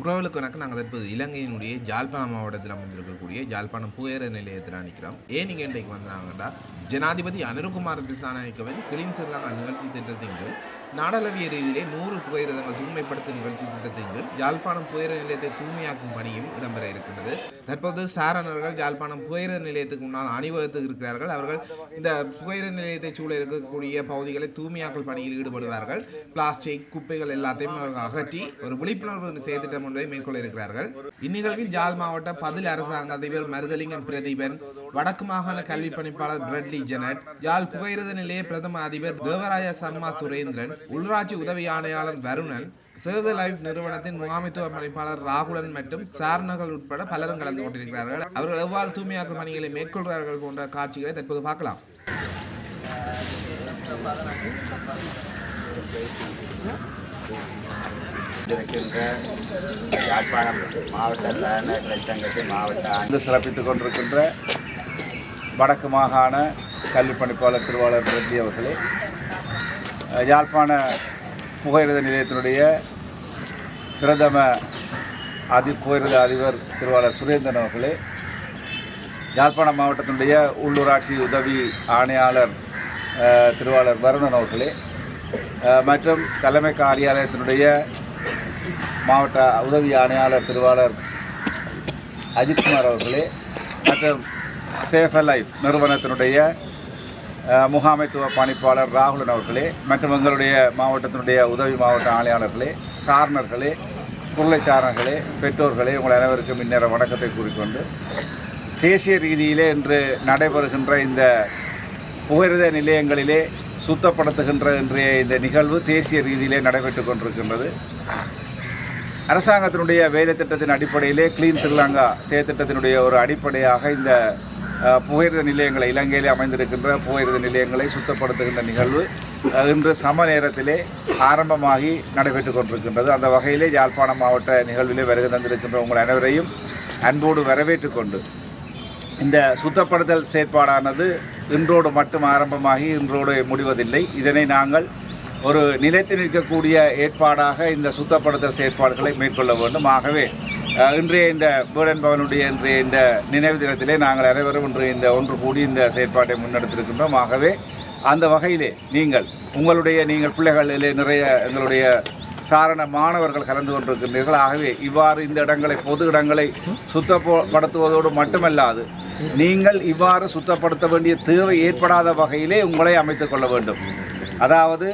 உறவுகளுக்கு வணக்கம். நாங்கள் தற்போது இலங்கையினுடைய ஜாழ்ப்பாணம் மாவட்டத்தில் அமைந்திருக்கக்கூடிய ஜாழ்ப்பாணம் புயர நிலையத்தில் நிற்கிறோம் ஏன் நீங்கள் இன்றைக்கு வந்தாங்கன்னா ஜனாதிபதி அனுருகுமார் திசாநாயக்கவன் கிளீன் ஸ்ரீலங்கா நிகழ்ச்சி திட்டத்தின் கீழ் நாடளவிய ரீதியிலே நூறு புகையிரதங்கள் தூய்மைப்படுத்தும் நிகழ்ச்சி திட்டத்தின் கீழ் ஜாழ்ப்பாணம் புகையிர நிலையத்தை தூய்மையாக்கும் பணியும் இடம்பெற இருக்கின்றது. தற்போது சாரணர்கள் ஜாழ்ப்பாணம் புகையிர நிலையத்துக்கு முன்னால் அணிவகுத்து இருக்கிறார்கள். அவர்கள் இந்த புகையிர நிலையத்தை சூழ இருக்கக்கூடிய பகுதிகளை தூய்மையாக்கல் பணியில் ஈடுபடுவார்கள். பிளாஸ்டிக் குப்பைகள் எல்லாத்தையும் அவர்கள் அகற்றி ஒரு விழிப்புணர்வு செயற்திட்டம் ஒன்றை மேற்கொள்ள இருக்கிறார்கள் இந்நிகழ்வில் ஜாழ் மாவட்ட பதில் அரசாங்க அதிபர் மருதலிங்கம் பிரதீபன் வடக்கு மாகாண கல்வி பணிப்பாளர் பிரெட்லி ஜெனட் யாழ் புகையிரத நிலைய பிரதம அதிபர் தேவராய சர்மா சுரேந்திரன் உள்ளாட்சி உதவி ஆணையாளர் வருணன் சேவ் த லைஃப் நிறுவனத்தின் முகாமைத்துவ பணிப்பாளர் ராகுலன் மற்றும் சாரணர்கள் உட்பட பலரும் கலந்து கொண்டிருக்கிறார்கள். அவர்கள் எவ்வாறு தூய்மையாக்கும் பணிகளை மேற்கொள்கிறார்கள் போன்ற காட்சிகளை தற்போது பார்க்கலாம். இருக்கின்ற யாழ்ப்பாணம் மாவட்ட சரண கிளைச்சங்கத்தின் மாவட்ட சிறப்பித்துக் கொண்டிருக்கின்ற வடக்கு மாகாண கல்வி பணிப்பாளர் திருவாளர் ரெட்டி அவர்களே யாழ்ப்பாண புகையிரத நிலையத்தினுடைய பிரதம அதி புகையிரத அதிபர் திருவாளர் சுரேந்திரன் அவர்களே யாழ்ப்பாண மாவட்டத்தினுடைய உள்ளூராட்சி உதவி ஆணையாளர் திருவாளர் வருணன் அவர்களே மற்றும் தலைமை காரியாலயத்தினுடைய மாவட்ட உதவி ஆணையாளர் திருவாளர் அஜித்குமார் அவர்களே மற்றும் சேஃப லைஃப் நிறுவனத்தினுடைய முகாமைத்துவ பணிப்பாளர் ராகுலன் அவர்களே மற்றும் எங்களுடைய மாவட்டத்தினுடைய உதவி மாவட்ட ஆணையாளர்களே சாரணர்களே குருளைச்சாரர்களே பெற்றோர்களே உங்கள் அனைவருக்கும் இந்நேர வணக்கத்தை கூறிக்கொண்டு தேசிய ரீதியிலே இன்று நடைபெறுகின்ற இந்த புகையிரத நிலையங்களிலே சுத்தப்படுத்துகின்ற இன்றைய இந்த நிகழ்வு தேசிய ரீதியிலே நடைபெற்றுக் கொண்டிருக்கின்றது. அரசாங்கத்தினுடைய வேலை திட்டத்தின் அடிப்படையிலே கிளீன் ஸ்ரீலங்கா செயற்திட்டத்தினுடைய ஒரு அடிப்படையாக இந்த அஹ், புகையிரத நிலையங்களை இலங்கையிலே அமைந்திருக்கின்ற புகையிரத நிலையங்களை சுத்தப்படுத்துகின்ற நிகழ்வு இன்று சம நேரத்திலே ஆரம்பமாகி நடைபெற்றுக் கொண்டிருக்கின்றது. அந்த வகையிலே யாழ்ப்பாணம் மாவட்ட நிகழ்விலே வருகை தந்திருக்கின்ற உங்கள் அனைவரையும் அன்போடு வரவேற்று கொண்டு இந்த சுத்தப்படுத்தல் செயற்பாடானது இன்றோடு மட்டும் ஆரம்பமாகி இன்றோடு முடிவதில்லை. இதனை நாங்கள் ஒரு நிலைத்து நிற்கக்கூடிய ஏற்பாடாக இந்த சுத்தப்படுத்தல் செயற்பாடுகளை மேற்கொள்ள வேண்டும். ஆகவே இன்றைய இந்த பீடன் பவனுடைய இன்றைய இந்த நினைவு தினத்திலே நாங்கள் அனைவரும் இன்று இந்த ஒன்று கூடி இந்த செயற்பாட்டை முன்னெடுத்திருக்கின்றோம். ஆகவே அந்த வகையிலே நீங்கள் உங்களுடைய நீங்கள் பிள்ளைகளிலே நிறைய எங்களுடைய சாரண மாணவர்கள் கலந்து கொண்டிருக்கின்றீர்கள். ஆகவே இவ்வாறு இந்த இடங்களை பொது இடங்களை சுத்தப்படுத்துவதோடு மட்டுமல்லாது நீங்கள் இவ்வாறு சுத்தப்படுத்த வேண்டிய தேவை ஏற்படாத வகையிலே உங்களை அமைத்துக் கொள்ள வேண்டும். அதாவது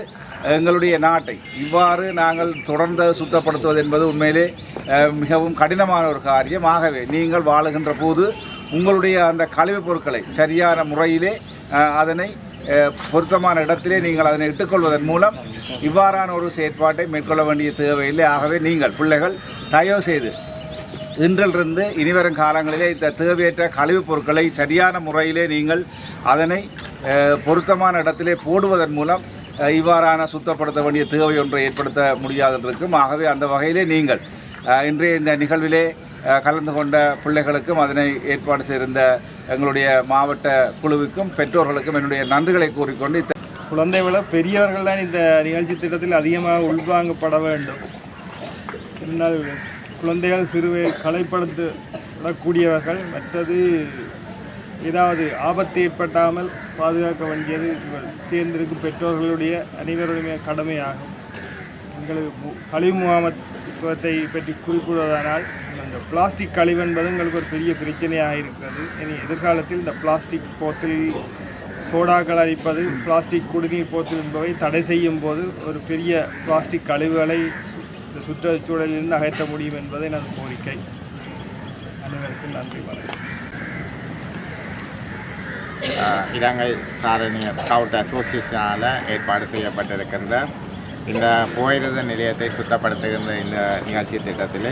எங்களுடைய நாட்டை இவ்வாறு நாங்கள் தொடர்ந்து சுத்தப்படுத்துவது என்பது உண்மையிலே மிகவும் கடினமான ஒரு காரியம். ஆகவே நீங்கள் வாழுகின்ற போது உங்களுடைய அந்த கழிவுப் பொருட்களை சரியான முறையிலே அதனை பொருத்தமான இடத்திலே நீங்கள் அதனை இட்டுக்கொள்வதன் மூலம் இவ்வாறான ஒரு செயற்பாட்டை மேற்கொள்ள வேண்டிய தேவையில்லை. ஆகவே நீங்கள் பிள்ளைகள் தயவு செய்து இன்றிலிருந்து இனிவரும் காலங்களிலே இந்த தேவையற்ற கழிவுப் பொருட்களை சரியான முறையிலே நீங்கள் அதனை பொருத்தமான இடத்திலே போடுவதன் மூலம் இவ்வாறான சுத்தப்படுத்த வேண்டிய தேவை ஒன்றை ஏற்படுத்த முடியாது ஆகவே அந்த வகையிலே நீங்கள் இன்றைய இந்த நிகழ்விலே கலந்து கொண்ட பிள்ளைகளுக்கும் அதனை ஏற்பாடு செய்திருந்த எங்களுடைய மாவட்ட குழுவுக்கும் பெற்றோர்களுக்கும் என்னுடைய நன்றிகளை கூறிக்கொண்டு இத்த- குழந்தை விட பெரியவர்கள் தான் இந்த நிகழ்ச்சி திட்டத்தில் அதிகமாக உள்வாங்கப்பட வேண்டும். குழந்தைகள் சிறுவை கலைப்படுத்தக்கூடியவர்கள் மற்றது ஏதாவது ஆபத்து ஏற்பட்டாமல் பாதுகாக்க வேண்டியது இவர்கள் சேர்ந்திருக்கும் பெற்றோர்களுடைய அனைவருடைய கடமையாகும். எங்களுக்கு கழிவு முகாமத்துவத்தை பற்றி குறிப்பிடுவதானால் இந்த பிளாஸ்டிக் கழிவு என்பது எங்களுக்கு ஒரு பெரிய பிரச்சனையாக இருக்கிறது. இனி எதிர்காலத்தில் இந்த பிளாஸ்டிக் போத்தில் சோடாக்கள் அளிப்பது பிளாஸ்டிக் குடிநீர் போத்தல் என்பவை தடை செய்யும் போது ஒரு பெரிய பிளாஸ்டிக் கழிவுகளை இந்த சுற்றுச்சூழலிலிருந்து அகற்ற முடியும் என்பது எனது கோரிக்கை. அனைவருக்கும் நன்றி வணக்கம். இலங்கை சாரணிய ஸ்கவுட் அசோசியேஷனால் ஏற்பாடு செய்யப்பட்டிருக்கின்ற இந்த புகையிரத நிலையத்தை சுத்தப்படுத்துகின்ற இந்த நிகழ்ச்சி திட்டத்தில்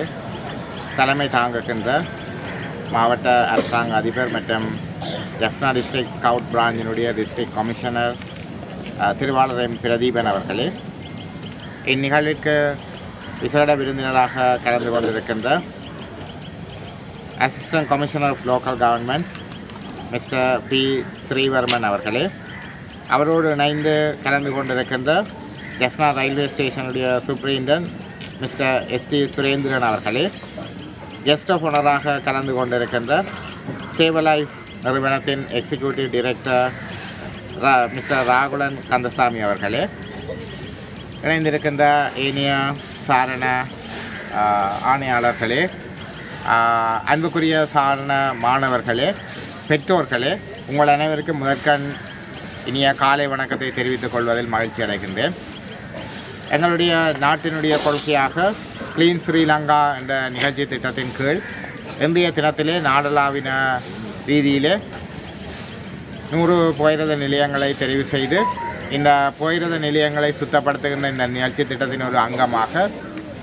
தலைமை தாங்குகின்ற மாவட்ட அரசாங்க அதிபர் மற்றும் ஜெஃப்னா டிஸ்ட்ரிக்ட் ஸ்கவுட் பிராஞ்சினுடைய டிஸ்ட்ரிக்ட் கமிஷனர் திருவாளர் எம் பிரதீபன் அவர்களே. இந்நிகழ்விற்கு விசேட விருந்தினராக கலந்து கொண்டிருக்கின்ற assistant commissioner of local government mister P. Srivarman அவர்களே அவரோடு இணைந்து கலந்து கொண்டிருக்கின்ற ஜெஃப்னா ரயில்வே ஸ்டேஷனுடைய சூப்பரிண்டன் மிஸ்டர் எஸ்டி சுரேந்திரன் அவர்களே கெஸ்ட் ஆஃப் ஓனராக கலந்து கொண்டிருக்கின்ற சேவலைஃப் நிறுவனத்தின் எக்ஸிக்யூட்டிவ் டைரக்டர் ரா மிஸ்டர் ராகுலன் கந்தசாமி அவர்களே இணைந்திருக்கின்ற ஏனிய சாரண ஆணையாளர்களே அன்புக்குரிய சாரண மாணவர்களே பெற்றோர்களே உங்கள் அனைவருக்கும் முதற்கண் இனிய காலை வணக்கத்தை தெரிவித்துக் கொள்வதில் மகிழ்ச்சி அடைகின்றேன். எங்களுடைய நாட்டினுடைய கொள்கையாக க்ளீன் ஸ்ரீலங்கா என்ற நிகழ்ச்சி திட்டத்தின் கீழ் இன்றைய தினத்திலே நாடளாவின ரீதியிலே நூறு புகையிரத நிலையங்களை தெரிவு செய்து இந்த புகையிரத நிலையங்களை சுத்தப்படுத்துகின்ற இந்த நிகழ்ச்சி திட்டத்தின் ஒரு அங்கமாக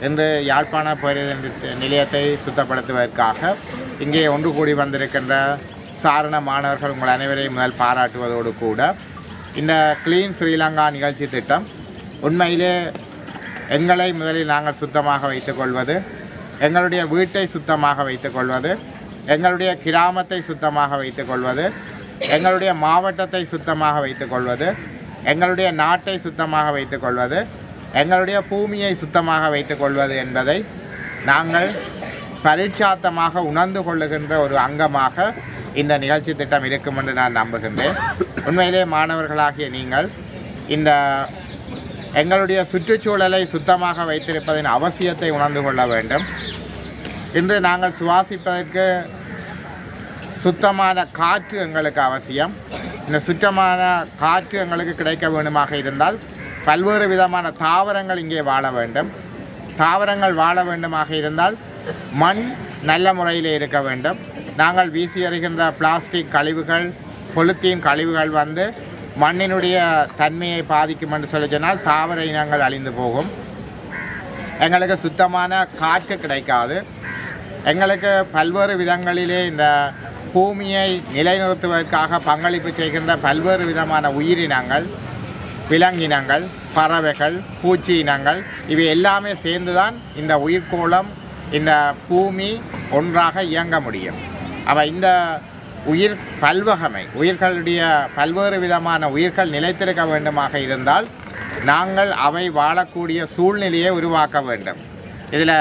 இன்று யாழ்ப்பாண புகையிரத நிலையத்தை சுத்தப்படுத்துவதற்காக இங்கே ஒன்று கூடி வந்திருக்கின்ற சாரண மாணவர்கள் உங்கள் அனைவரையும் முதல் பாராட்டுவதோடு கூட இந்த க்ளீன் ஸ்ரீலங்கா நிகழ்ச்சி திட்டம் உண்மையிலே எங்களை முதலில் நாங்கள் சுத்தமாக வைத்துக்கொள்வது எங்களுடைய வீட்டை சுத்தமாக வைத்துக்கொள்வது எங்களுடைய கிராமத்தை சுத்தமாக வைத்துக்கொள்வது எங்களுடைய மாவட்டத்தை சுத்தமாக வைத்துக்கொள்வது எங்களுடைய நாட்டை சுத்தமாக வைத்துக்கொள்வது எங்களுடைய பூமியை சுத்தமாக வைத்துக்கொள்வது என்பதை நாங்கள் பரீட்சாத்தமாக உணர்ந்து கொள்ளுகின்ற ஒரு அங்கமாக இந்த நிகழ்ச்சி திட்டம் இருக்கும் என்று நான் நம்புகின்றேன். உண்மையிலே மாணவர்களாகிய நீங்கள் இந்த எங்களுடைய சுற்றுச்சூழலை சுத்தமாக வைத்திருப்பதின் அவசியத்தை உணர்ந்து கொள்ள வேண்டும். இன்று நாங்கள் சுவாசிப்பதற்கு சுத்தமான காற்று எங்களுக்கு அவசியம். இந்த சுத்தமான காற்று எங்களுக்கு கிடைக்க வேண்டுமாக இருந்தால் பல்வேறு விதமான தாவரங்கள் இங்கே வாழ வேண்டும். தாவரங்கள் வாழ வேண்டுமாக இருந்தால் மண் நல்ல முறையில் இருக்க வேண்டும். நாங்கள் வீசி எறிகின்ற பிளாஸ்டிக் கழிவுகள் பொலித்தீன் கழிவுகள் வந்து மண்ணினுடைய தன்மையை பாதிக்கும் என்று சொல்லி சொன்னால் தாவர இனங்கள் அழிந்து போகும். எங்களுக்கு சுத்தமான காற்று கிடைக்காது. எங்களுக்கு பல்வேறு விதங்களிலே இந்த பூமியை நிலைநிறுத்துவதற்காக பங்களிப்பு செய்கின்ற பல்வேறு விதமான உயிரினங்கள் விலங்கினங்கள் பறவைகள் பூச்சி இனங்கள் இவை எல்லாமே சேர்ந்துதான் இந்த உயிர்கோளம் இந்த பூமி ஒன்றாக இயங்க முடியும். அவ இந்த உயிர் பல்வகமை உயிர்களுடைய பல்வேறு விதமான உயிர்கள் நிலைத்திருக்க வேண்டுமாக இருந்தால் நாங்கள் அவை வாழக்கூடிய சூழ்நிலையை உருவாக்க வேண்டும். இதில்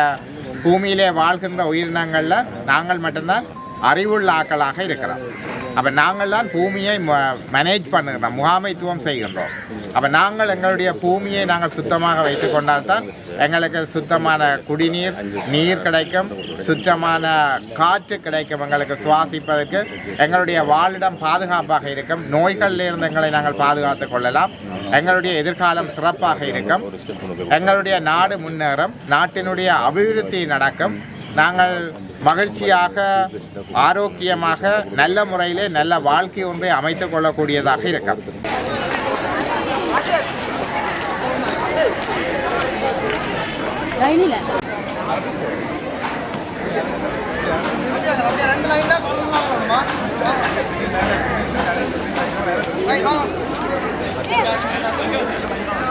பூமியிலே வாழ்கின்ற உயிரினங்களில் நாங்கள் மட்டும்தான் அறிவுள்ள ஆக்களாக இருக்கிறோம். அப்போ நாங்கள் தான் பூமியை மேனேஜ் பண்ணுகிறோம் முகாமைத்துவம் செய்கின்றோம். அப்போ நாங்கள் எங்களுடைய பூமியை நாங்கள் சுத்தமாக வைத்து கொண்டால்தான் எங்களுக்கு சுத்தமான குடிநீர் நீர் கிடைக்கும். சுத்தமான காற்று கிடைக்கும் எங்களுக்கு சுவாசிப்பதற்கு. எங்களுடைய வாழிடம் பாதுகாப்பாக இருக்கும். நோய்களிலிருந்து எங்களை நாங்கள் பாதுகாத்துக் கொள்ளலாம். எங்களுடைய எதிர்காலம் சிறப்பாக இருக்கும். எங்களுடைய நாடு முன்னேறும். நாட்டினுடைய அபிவிருத்தி நடக்கும். நாங்கள் மகிழ்ச்சியாக ஆரோக்கியமாக நல்ல முறையிலே நல்ல வாழ்க்கை ஒன்றை அமைத்துக் கொள்ளக்கூடியதாக இருக்கும்.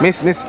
மிஸ் மிஸ்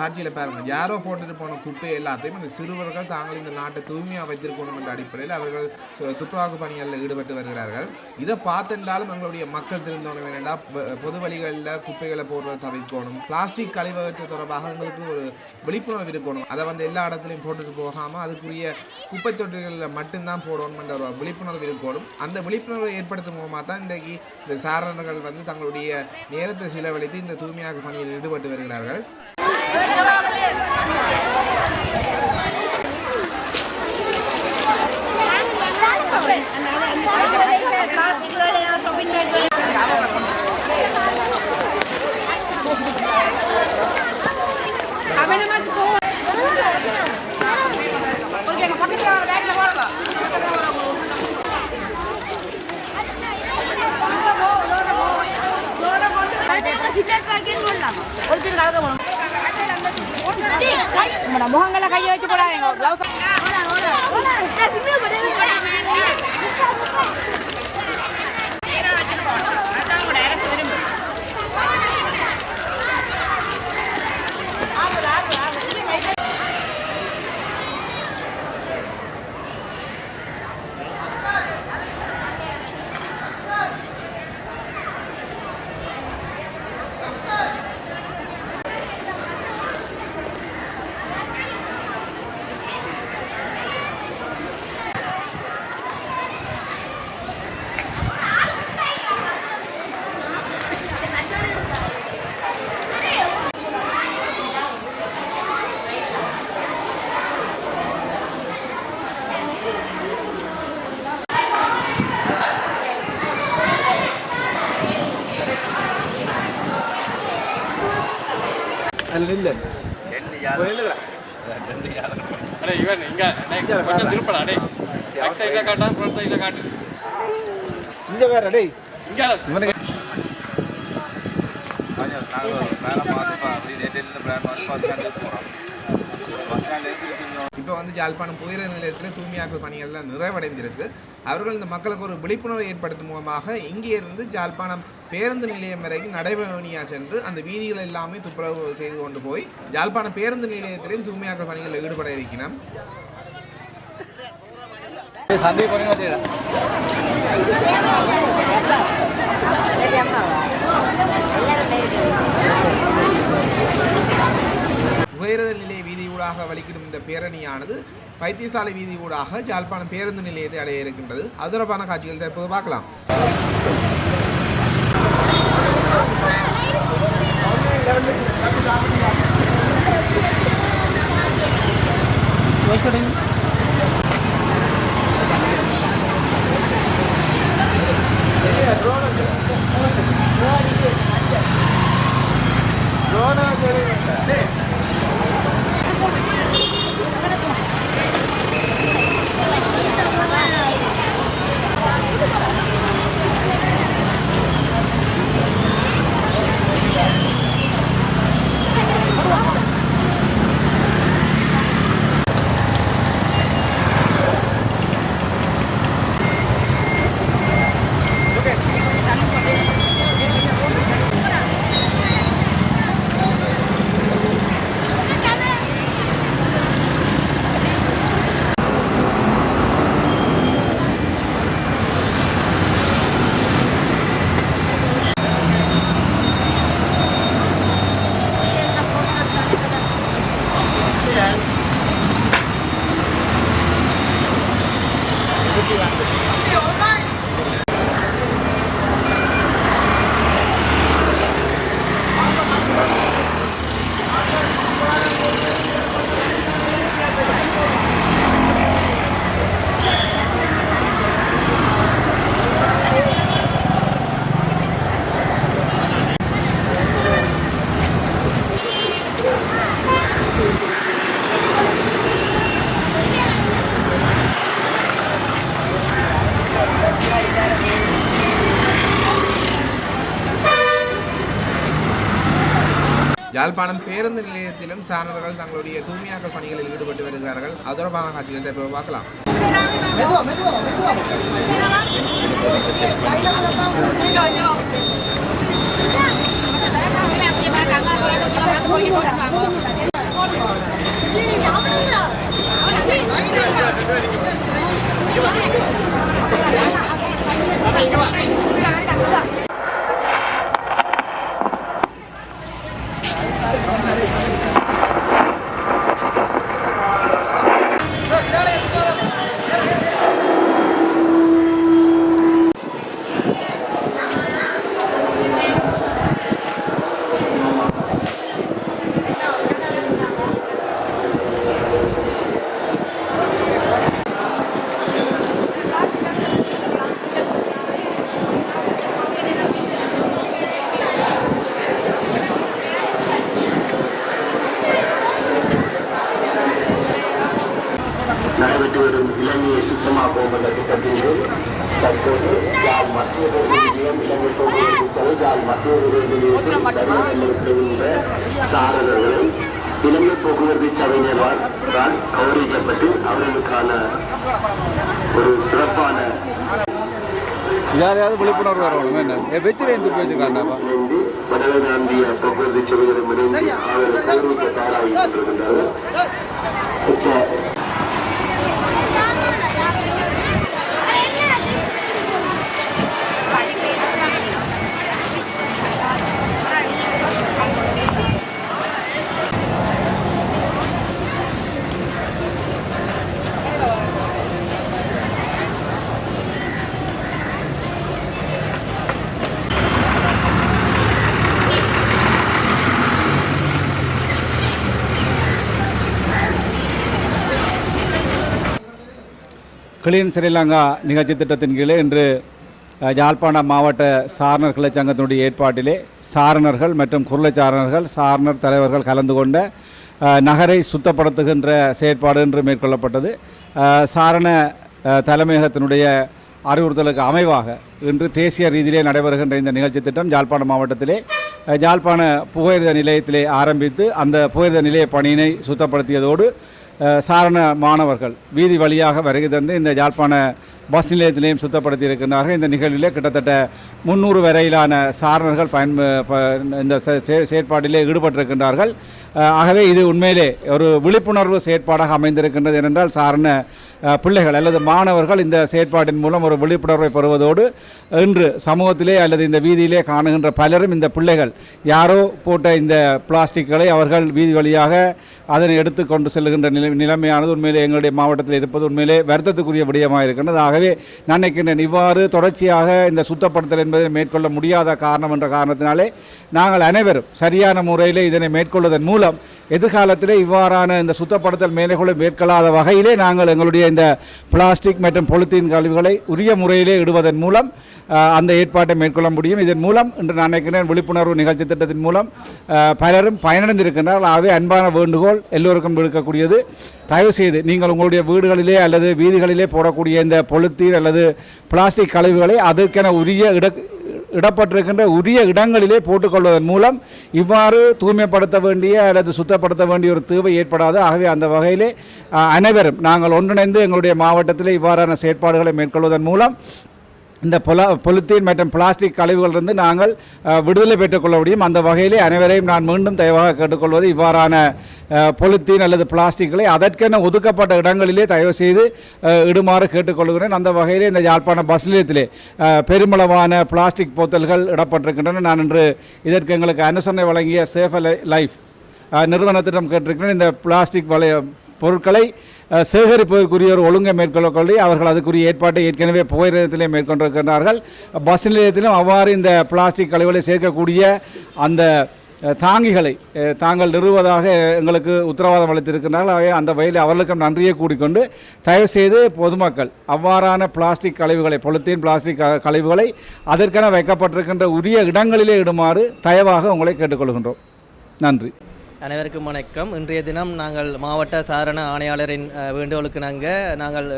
காட்சியில் பாருங்கள் யாரோ போட்டுட்டு போன குப்பை எல்லாத்தையும் இந்த சிறுவர்கள் தாங்கள் இந்த நாட்டை தூய்மையாக வைத்திருக்கணும் என்ற அடிப்படையில் அவர்கள் சு- துப்புரவாக்கு பணிகளில் ஈடுபட்டு வருகிறார்கள். இதை பார்த்துட்டாலும் எங்களுடைய மக்கள் திருந்தோணும் வேண்டாம் பொது வழிகளில் குப்பைகளை போடுறதை தவிர்க்கணும். பிளாஸ்டிக் கழிவகற்று தொடர்பாக எங்களுக்கு ஒரு விழிப்புணர்வு இருக்கணும். அதை வந்து எல்லா இடத்துலையும் போட்டுட்டு போகாமல் அதுக்குரிய குப்பை தொட்டிகளில் மட்டும்தான் போடணும் என்ற ஒரு விழிப்புணர்வு இருக்கணும். அந்த விழிப்புணர்வை ஏற்படுத்தும் மூலமாக தான் இன்றைக்கு இந்த சாரணர்கள் வந்து தங்களுடைய நேரத்தை செலவழித்து இந்த தூய்மையாக்கு பணியில் ஈடுபட்டு வருகிறார்கள். Ahora te lo முகங்களை கையை வச்சு போடாதீங்க பிளவுஸ் அடே இவன் காட்டு. இங்கே வேற டேய் இங்க பார்த்து பிளான் பார்த்து பார்த்து பஸ் ஸ்டாண்ட்லேருந்து இப்போ வந்து ஜாழ்ப்பாணம் புயல நிலையத்தில் தூய்மையாக்கல் பணிகள்லாம் நிறைவடைந்திருக்கு. அவர்கள் இந்த மக்களுக்கு ஒரு விழிப்புணர்வை ஏற்படுத்தும் மூலமாக இங்கே இருந்து ஜாழ்ப்பாணம் பேருந்து நிலையம் வரைக்கும் நடைபயணியாக சென்று அந்த வீதிகள் எல்லாமே துப்புரவு செய்து கொண்டு போய் ஜாழ்ப்பாணம் பேருந்து நிலையத்திலையும் தூய்மையாக்கல் பணிகளில் ஈடுபட இருக்கிறோம் சந்தை போகிறீங்க உயர்ந்த நிலை வீதி ஊடாக வலிக்கிடும் இந்த பேரணியானது வைத்தியசாலை வீதி ஊடாக ஜாழ்ப்பாணம் பேருந்து நிலையத்தை அடைய இருக்கின்றது. அது தொடர்பான காட்சிகள் தற்போது பார்க்கலாம். いと思いま。யாழ்ப்பாணம் பேருந்து நிலையத்திலும் சாரணர்கள் தங்களுடைய தூய்மையாக்கல் பணிகளில் ஈடுபட்டு வருகிறார்கள். அது தொடர்பான காட்சிகள் தற்போது பார்க்கலாம். நடைபெற்று Thank you. வரும் இலங்கையை சுத்தமாக்குவோம் என்ற திட்டத்தின் கீழ் இலங்கை போக்குவரத்து சபையினரால் கௌரவிக்கப்பட்டு அவர்களுக்கான ஒரு சிறப்பான யாரையாவது விழிப்புணர்வு வரணும் என்ன? வெற்றில இருந்து போயிருக்காண்டாப்பா மனநகாந்திய போக்குவரத்து சபையிடம் இணைந்து அவர்கள் கௌரவிக்க தயாராகி கிளீன் ஸ்ரீலங்கா நிகழ்ச்சி திட்டத்தின் கீழே இன்று யாழ்ப்பாண மாவட்ட சாரணர் கிளை சங்கத்தினுடைய ஏற்பாட்டிலே சாரணர்கள் மற்றும் குருளச்சாரணர்கள் சாரணர் தலைவர்கள் கலந்து கொண்ட நகரை சுத்தப்படுத்துகின்ற செயற்பாடு என்று மேற்கொள்ளப்பட்டது. சாரண தலைமையகத்தினுடைய அறிவுறுத்தலுக்கு அமைவாக இன்று தேசிய ரீதியிலே நடைபெறுகின்ற இந்த நிகழ்ச்சி திட்டம் யாழ்ப்பாண மாவட்டத்திலே யாழ்ப்பாண புகையிரத நிலையத்திலே ஆரம்பித்து அந்த புகையிரத நிலைய பணியினை சுத்தப்படுத்தியதோடு சாரண மாணவர்கள் வீதி வழியாக வருகை தந்து இந்த யாழ்ப்பாண பஸ் நிலையத்திலையும் சுத்தப்படுத்தி இருக்கின்றார்கள் இந்த நிகழ்வில் கிட்டத்தட்ட முந்நூறு வரையிலான சாரணர்கள் பயன் இந்த செ- செயற்பாட்டிலே ஈடுபட்டிருக்கின்றார்கள். ஆகவே இது உண்மையிலே ஒரு விழிப்புணர்வு செயற்பாடாக அமைந்திருக்கின்றது ஏனென்றால் சாரண பிள்ளைகள் அல்லது மாணவர்கள் இந்த செயற்பாட்டின் மூலம் ஒரு விழிப்புணர்வை பெறுவதோடு இன்று சமூகத்திலே அல்லது இந்த வீதியிலே காணுகின்ற பலரும் இந்த பிள்ளைகள் யாரோ போட்ட இந்த பிளாஸ்டிக்களை அவர்கள் வீதி வழியாக அதனை எடுத்து கொண்டு செல்லுகின்ற நிலை நிலைமையானது உண்மையிலே எங்களுடைய மாவட்டத்தில் இருப்பது உண்மையிலே வருத்தத்துக்குரிய விடயமாக இருக்கின்றது ஆகவே நான் நினைக்கின்றேன் இவ்வாறு தொடர்ச்சியாக இந்த சுத்தப்படுத்தல் என்பதை மேற்கொள்ள முடியாத காரணம் என்ற காரணத்தினாலே நாங்கள் அனைவரும் சரியான முறையில் இதனை மேற்கொள்வதன் மூலம் எதிர்காலத்திலே இவ்வாறான இந்த சுத்தப்படுத்தல் மேலைகளை மேற்கொள்ளாத வகையிலே நாங்கள் எங்களுடைய இந்த பிளாஸ்டிக் மற்றும் பொலித்தீன் கழிவுகளை உரிய முறையிலே இடுவதன் மூலம் அந்த ஏற்பாட்டை மேற்கொள்ள முடியும். இதன் மூலம் இன்று நான் நினைக்கிறேன் விழிப்புணர்வு நிகழ்ச்சி திட்டத்தின் மூலம் பலரும் பயனடைந்திருக்கின்றார்கள். ஆகவே அன்பான வேண்டுகோள் எல்லோருக்கும் விடுக்கக்கூடியது. தயவு செய்து நீங்கள் உங்களுடைய வீடுகளிலே அல்லது வீதிகளிலே போடக்கூடிய இந்த பொழுத்தீர் அல்லது பிளாஸ்டிக் கழிவுகளை அதற்கென உரிய இட இடப்பட்டிருக்கின்ற உரிய இடங்களிலே போட்டுக்கொள்வதன் மூலம் இவ்வாறு தூய்மைப்படுத்த வேண்டிய அல்லது சுத்தப்படுத்த வேண்டிய ஒரு தேவை ஏற்படாது. ஆகவே அந்த வகையிலே அனைவரும் நாங்கள் ஒன்றிணைந்து எங்களுடைய மாவட்டத்தில் இவ்வாறான செயற்பாடுகளை மேற்கொள்வதன் மூலம் இந்த பொலா பொலித்தீன் மற்றும் பிளாஸ்டிக் கழிவுகளிலிருந்து நாங்கள் விடுதலை பெற்றுக்கொள்ள முடியும். அந்த வகையிலே அனைவரையும் நான் மீண்டும் தயவாக கேட்டுக்கொள்வது இவ்வாறான பொலித்தீன் அல்லது பிளாஸ்டிக்களை அதற்கென ஒதுக்கப்பட்ட இடங்களிலே தயவு செய்து இடுமாறு கேட்டுக்கொள்கிறேன். அந்த வகையிலே இந்த யாழ்ப்பாண பஸ் நிலையத்திலே பெருமளவான பிளாஸ்டிக் போத்தல்கள் இடப்பட்டிருக்கின்றன நான் இன்று இதற்கு எங்களுக்கு அனுசரணை வழங்கிய சேஃப் லைஃப் நிறுவனத்திடம் கேட்டிருக்கிறேன். இந்த பிளாஸ்டிக் வளைய பொருட்களை சேகரிப்பதற்குரிய ஒரு ஒழுங்கை மேற்கொள்ளக்கொள்ளி அவர்கள் அதுக்குரிய ஏற்பாட்டை ஏற்கனவே புகை நிலையத்திலே மேற்கொண்டிருக்கிறார்கள் பஸ் நிலையத்திலும் அவ்வாறு இந்த பிளாஸ்டிக் கழிவுகளை சேர்க்கக்கூடிய அந்த தாங்கிகளை தாங்கள் நிறுவதாக எங்களுக்கு உத்தரவாதம் அளித்திருக்கிறார்கள் அந்த வகையில் அவர்களுக்கும் நன்றியை கூறிக்கொண்டு தயவுசெய்து பொதுமக்கள் அவ்வாறான பிளாஸ்டிக் கழிவுகளை பொலித்தீன் பிளாஸ்டிக் கழிவுகளை அதற்கென வைக்கப்பட்டிருக்கின்ற உரிய இடங்களிலே இடுமாறு தயவாக உங்களை கேட்டுக்கொள்கின்றோம். நன்றி. அனைவருக்கும் வணக்கம். இன்றைய தினம் நாங்கள் மாவட்ட சாரண ஆணையாளரின் வேண்டுகோளுக்கு நாங்கள் நாங்கள்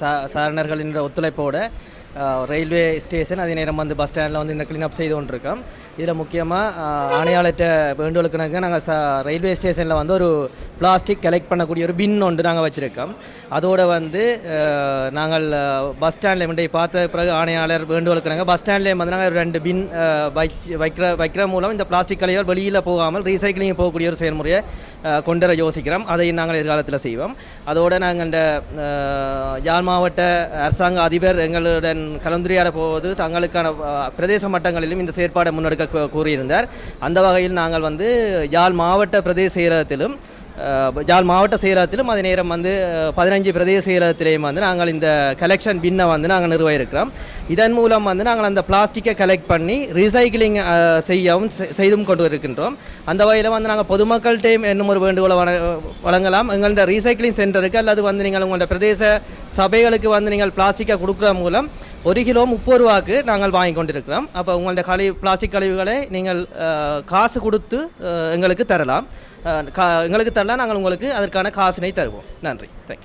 சா சாரணர்களின் ஒத்துழைப்போட ரயில்வே ஸ்டேஷன் அதே நேரம் வந்து பஸ் ஸ்டாண்டில் வந்து இந்த க்ளீனப் செய்து கொண்டிருக்கோம். இதில் முக்கியமாக ஆணையாளர்கிட்ட வேண்டுகோளுக்கு நாங்கள் ச ரயில்வே ஸ்டேஷனில் வந்து ஒரு பிளாஸ்டிக் கலெக்ட் பண்ணக்கூடிய ஒரு பின் ஒன்று நாங்கள் வச்சுருக்கோம். அதோடு வந்து நாங்கள் பஸ் ஸ்டாண்டில் முன்னாடி பார்த்த பிறகு ஆணையாளர் வேண்டுகோளுக்கு நாங்கள் பஸ் ஸ்டாண்ட்லேயே வந்து நாங்கள் ரெண்டு பின் வைக்கிற வைக்கிற மூலம் இந்த பிளாஸ்டிக் கலைகள் வெளியில் போகாமல் ரீசைக்கிளிங் போகக்கூடிய ஒரு செயல்முறையை கொண்டு வர யோசிக்கிறோம். அதை நாங்கள் எதிர்காலத்தில் செய்வோம். அதோடு நாங்கள் இந்த யாழ் மாவட்ட அரசாங்க அதிபர் எங்களுடன் கலந்துரையாட போவது தங்களுக்கான பிரதேச மட்டங்களிலும் இந்த செயற்பாடை முன்னெடுக்க கூறியிருந்தார். அந்த வகையில் நாங்கள் வந்து யாழ் மாவட்ட பிரதேச செயலகத்திலும் யாழ் மாவட்ட செயலகத்திலும் அதே நேரம் வந்து பதினஞ்சு பிரதேச செயலகத்திலேயும் வந்து நாங்கள் இந்த கலெக்ஷன் பின்னை வந்து நாங்கள் நிறுவ இருக்கிறோம் இதன் மூலம் வந்து நாங்கள் அந்த பிளாஸ்டிக்கை கலெக்ட் பண்ணி ரீசைக்கிளிங் செய்யவும் செ- செய்தும் கொண்டு இருக்கின்றோம். அந்த வகையில் வந்து நாங்கள் பொதுமக்கள்கிட்டையும் என்னும் ஒரு வேண்டுகோளை வழ வழங்கலாம். எங்கள்கிட்ட ரீசைக்கிளிங் சென்டருக்கு அல்லது வந்து நீங்கள் உங்களோட பிரதேச சபைகளுக்கு வந்து நீங்கள் பிளாஸ்டிக்கை கொடுக்குற மூலம் ஒரு கிலோ முப்பது ரூபாக்கு நாங்கள் வாங்கி கொண்டிருக்கிறோம். அப்போ உங்களோட கழிவு பிளாஸ்டிக் கழிவுகளை நீங்கள் காசு கொடுத்து எங்களுக்கு தரலாம். கா எங்களுக்கு தரலாம். நாங்கள் உங்களுக்கு அதற்கான காசினை தருவோம். நன்றி. தேங்க்யூ